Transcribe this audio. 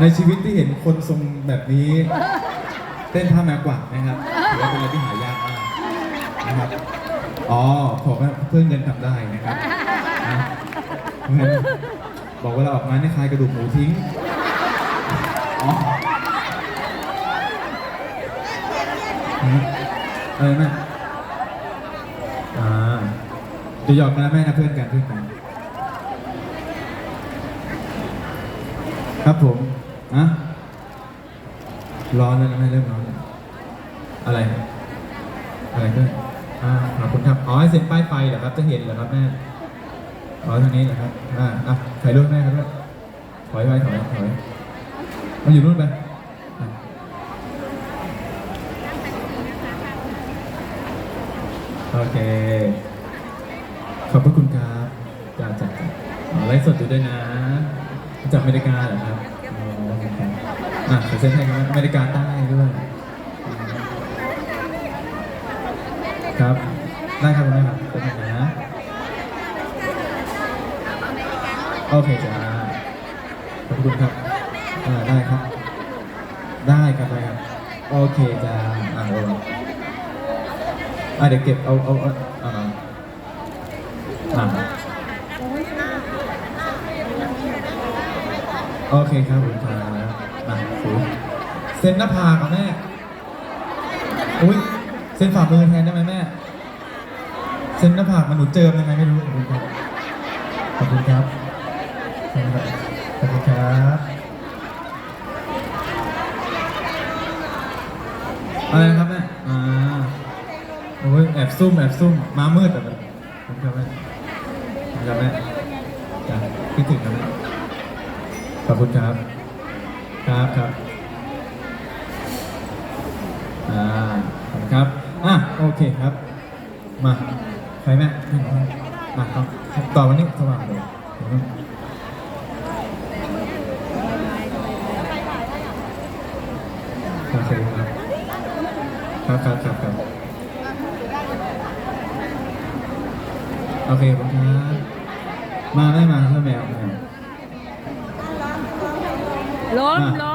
ในชีวิตที่เห็นคนทรงแบบนี้ เต้นท่าแมวกวักนะครับถือว่าเป็นอะไรที่หายากมากนะครับอ๋อผมว่าเพื่อนเงินทำได้นะครับนะบอกเวลาออกงานให้คลายกระดูกหมูทิ้งอ๋ออะไรนะอ่าจะหยอกกันนะแม่นะเพื่อนกันเพื่อนกันครับผม อะร้อนแล้วนะแม่เริ่มร้อนแล้วอะไร อะไรเพื่อนอ่าขอบคุณครับอ๋อให้เซ็นป้ายไฟเหรอครับ จะเห็นเหรอครับแม่อ๋อทางนี้เหรอครับอ่าอะถ่ายรูปแม่ครับด้วยถอยไปถอยถอยมาอยู่นู่นไปโอเค ขอบพระคุณครับจ้าจ้าจ้าอ๋อไลฟ์สดอยู่ด้วยนะจากอเมริกาเหรอครับ อะขอเซ็นให้ครับอเมริกาใต้ด้วย ครับได้ครับคุณแม่ครับเป็นไงนะโอเคจ้าขอบคุณครับอ่าได้ครับ ได้ครับได้ครับ โอเคจ้าอ่าโอ้อ่าเดี๋ยวเก็บเอาเอาเอาอ่าอ่าโอเคครับขอบคุณครับ มาถือเซ็นหน้าผากกับแม่ อุ้ยเซ็นฝ่ามือแทนได้ไหมแม่ เซ็นหน้าผากมันหนูเจิมยังไงไม่รู้ขอบคุณครับขอบคุณครับขอบคุณครับอะไรนะครับแม่อ่าโอ้ยแอบซุ่มแอบซุ่มมามืดแต่มันขอบคุณครับแม่ขอบคุณแม่จ้ะคิดถึงครับแม่ขอบคุณครับ ครับครับอ่าขอบคุณครับอะโอเคครับ มาใครแม่มาครับต่อวันนี้สว่างเลยโอเคครับครับครับครับครับโอเคครับมาไม่มาเพื่อแมวแมว ล้มอะล้